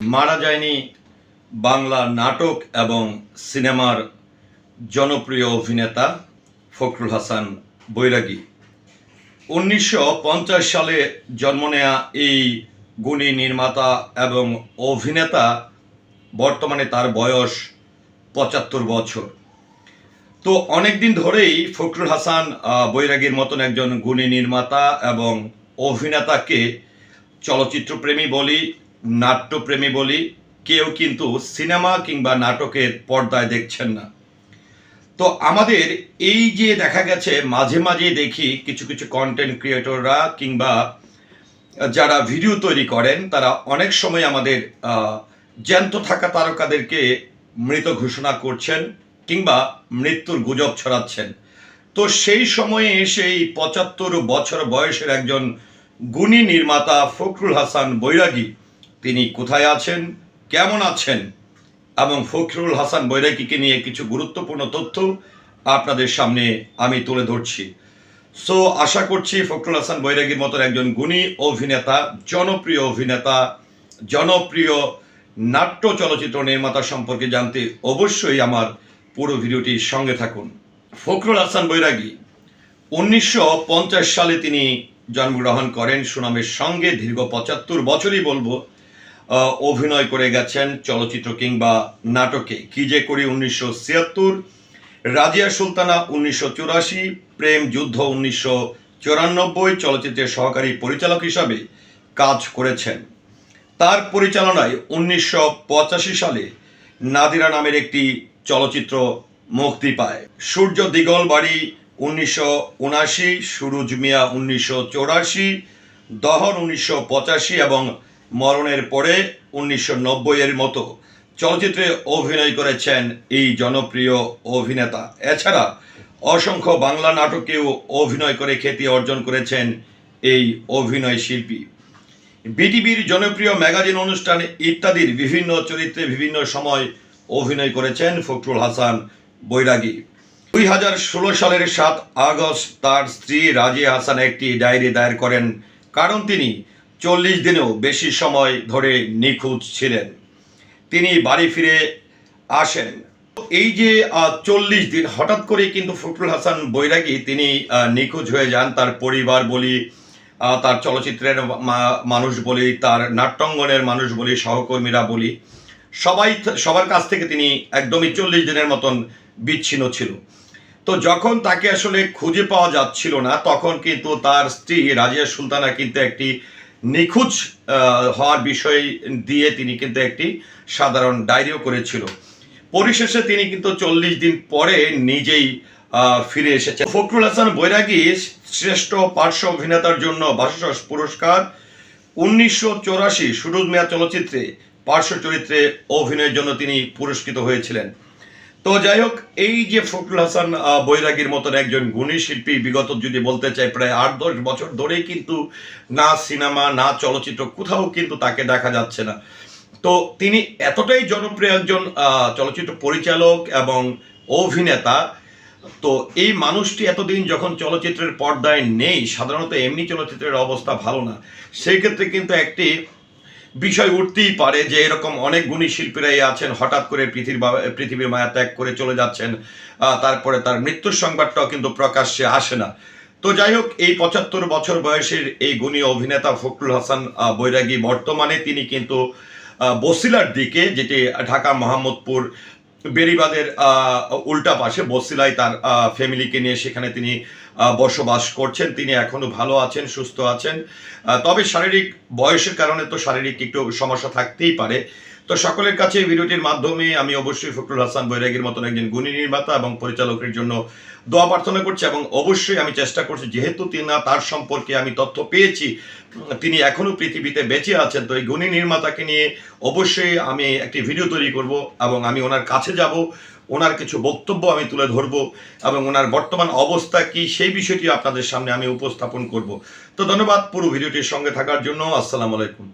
মারা যায়নি বাংলা নাটক এবং সিনেমার জনপ্রিয় অভিনেতা ফখরুল হাসান বৈরাগী। উনিশশো পঞ্চাশ সালে জন্ম নেয়া এই গুণী নির্মাতা এবং অভিনেতা বর্তমানে তার বয়স পঁচাত্তর বছর। তো অনেক দিন ধরেই ফখরুল হাসান বৈরাগীর মতন একজন গুণী নির্মাতা এবং অভিনেতাকে চলচ্চিত্রপ্রেমী বলি নাট্যপ্রেমী বলি, কেউ কিন্তু সিনেমা কিংবা নাটকের পর্দায় দেখছেন না। তো আমাদের এই যে দেখা গেছে, মাঝে মাঝে দেখি কিছু কিছু কন্টেন্ট ক্রিয়েটররা কিংবা যারা ভিডিও তৈরি করেন, তারা অনেক সময় আমাদের জ্যান্ত থাকা তারকাদেরকে মৃত ঘোষণা করছেন কিংবা মৃত্যুর গুজব ছড়াচ্ছেন। তো সেই সময়ে এসে এই পঁচাত্তর বছর বয়সের একজন গুণী নির্মাতা ফখরুল হাসান বৈরাগী তিনি কোথায় আছেন, কেমন আছেন, এবং ফখরুল হাসান বৈরাগীকে নিয়ে কিছু গুরুত্বপূর্ণ তথ্য আপনাদের সামনে আমি তুলে ধরছি। সো আশা করছি ফখরুল হাসান বৈরাগীর মতন একজন গুণী অভিনেতা, জনপ্রিয় অভিনেতা, জনপ্রিয় নাট্য চলচ্চিত্র নির্মাতা সম্পর্কে জানতে অবশ্যই আমার পুরো ভিডিওটির সঙ্গে থাকুন। ফখরুল হাসান বৈরাগী, উনিশশো পঞ্চাশ সালে তিনি জন্মগ্রহণ করেন। সুনামের সঙ্গে দীর্ঘ পঁচাত্তর বছরই বলব অভিনয় করে গেছেন চলচ্চিত্র কিংবা নাটকে। কি যে করি উনিশশো ছিয়াত্তর, রাজিয়া সুলতানা উনিশশো চুরাশি, প্রেম যুদ্ধ উনিশশো চুরানব্বই, চলচ্চিত্রের সহকারী পরিচালক হিসাবে কাজ করেছেন। তার পরিচালনায় উনিশশো পঁচাশি সালে নাদিরা নামের একটি চলচ্চিত্র মুক্তি পায়। সূর্য দিগল বাড়ি উনিশশো উনাশি, সুরুজ মিয়া উনিশশো চৌরাশি, দহন উনিশশো পঁচাশি এবং মরণের পরে উনিশশো নব্বই এর মতো চলচ্চিত্রে অভিনয় করেছেন এই জনপ্রিয় অভিনেতা। এছাড়া অসংখ্য বাংলা নাটকেও অভিনয় করে খ্যাতি অর্জন করেছেন এই অভিনয় শিল্পী। বিটিভির জনপ্রিয় ম্যাগাজিন অনুষ্ঠান ইত্যাদির বিভিন্ন চরিত্রে বিভিন্ন সময় অভিনয় করেছেন ফখরুল হাসান বৈরাগী। দুই হাজার ষোলো সালের সাত আগস্ট তার স্ত্রী রাজিয়া হাসান একটি ডায়েরি দায়ের করেন, কারণ তিনি চল্লিশ দিনেও বেশি সময় ধরে নিখোঁজ ছিলেন। তিনি বাড়ি ফিরে আসেন। এই যে চল্লিশ দিন, হঠাৎ করে কিন্তু ফখরুল হাসান বৈরাগী তিনি নিখোঁজ হয়ে যান। তার পরিবার বলি তার চলচ্চিত্রের মানুষ বলি, তার নাট্যাঙ্গনের মানুষ বলি, সহকর্মীরা বলি, সবাই সবার কাছ থেকে তিনি একদমই চল্লিশ দিনের মতন বিচ্ছিন্ন ছিল। তো যখন তাকে আসলে খুঁজে পাওয়া যাচ্ছিল না, তখন কিন্তু তার স্ত্রী রাজিয়া সুলতানা কিন্তু একটি নিখোঁজ হওয়ার বিষয় দিয়ে তিনি কিন্তু একটি সাধারণ ডায়েরিও করেছিল। পরিশেষে তিনি কিন্তু চল্লিশ দিন পরে নিজেই ফিরে এসেছেন। ফখরুল হাসান বৈরাগী শ্রেষ্ঠ পার্শ্ব অভিনেতার জন্য বাসস পুরস্কার। উনিশশো চৌরাশি সুরজ মিয়া চলচ্চিত্রে, পার্শ্ব চরিত্রে অভিনয়ের জন্য তিনি পুরস্কৃত হয়েছিলেন। তো যাই হোক, এই যে ফখরুল হাসান বৈরাগীর মতন একজন গুণী শিল্পী, বিগত যদি বলতে চাই প্রায় আট দশ বছর ধরেই কিন্তু না সিনেমা, না চলচ্চিত্র, কোথাও কিন্তু তাকে দেখা যাচ্ছে না। তো তিনি এতটাই জনপ্রিয় একজন চলচ্চিত্র পরিচালক এবং অভিনেতা। তো এই মানুষটি এতদিন যখন চলচ্চিত্রের পর্দায় নেই, সাধারণত এমনি চলচ্চিত্রের অবস্থা ভালো না। সেই ক্ষেত্রে কিন্তু একটি বিষয় উঠতেই পারে যে এরকম অনেক গুণী শিল্পীরাই আছেন, হঠাৎ করে পৃথিবীর পৃথিবীর মায়া ত্যাগ করে চলে যাচ্ছেন তারপরে তার মৃত্যুর সংবাদটাও কিন্তু প্রকাশ্যে আসে না। তো যাই হোক, এই পঁচাত্তর বছর বয়সের এই গুণী অভিনেতা ফখরুল হাসান বৈরাগী বর্তমানে তিনি কিন্তু বসিলার দিকে, যেটি ঢাকা মোহাম্মদপুর বেরিবাদের উল্টা পাশে বসিলায় তার ফ্যামিলিকে নিয়ে সেখানে তিনি বসবাস করছেন। তিনি এখনও ভালো আছেন, সুস্থ আছেন। তবে শারীরিক বয়সের কারণে তো শারীরিক একটু সমস্যা থাকতেই পারে। তো সকলের কাছে ভিডিওটির মাধ্যমে আমি অবশ্যই ফখরুল হাসান বৈরাগীর মতন একজন গুণী নির্মাতা এবং পরিচালকের জন্য দোয়া প্রার্থনা করছি এবং অবশ্যই আমি চেষ্টা করছি, যেহেতু তিনি তার সম্পর্কে আমি তথ্য পেয়েছি, তিনি এখনও পৃথিবীতে বেঁচে আছেন, তো এই গুণী নির্মাতাকে নিয়ে অবশ্যই আমি একটি ভিডিও তৈরি করব এবং আমি ওনার কাছে যাব, ওনার কিছু বক্তব্য আমি তুলে ধরব এবং ওনার বর্তমান অবস্থা কি, সেই বিষয়টি আপনাদের সামনে আমি উপস্থাপন করব। তো ধন্যবাদ পুরো ভিডিওটির সঙ্গে থাকার জন্য, আসসালামু আলাইকুম।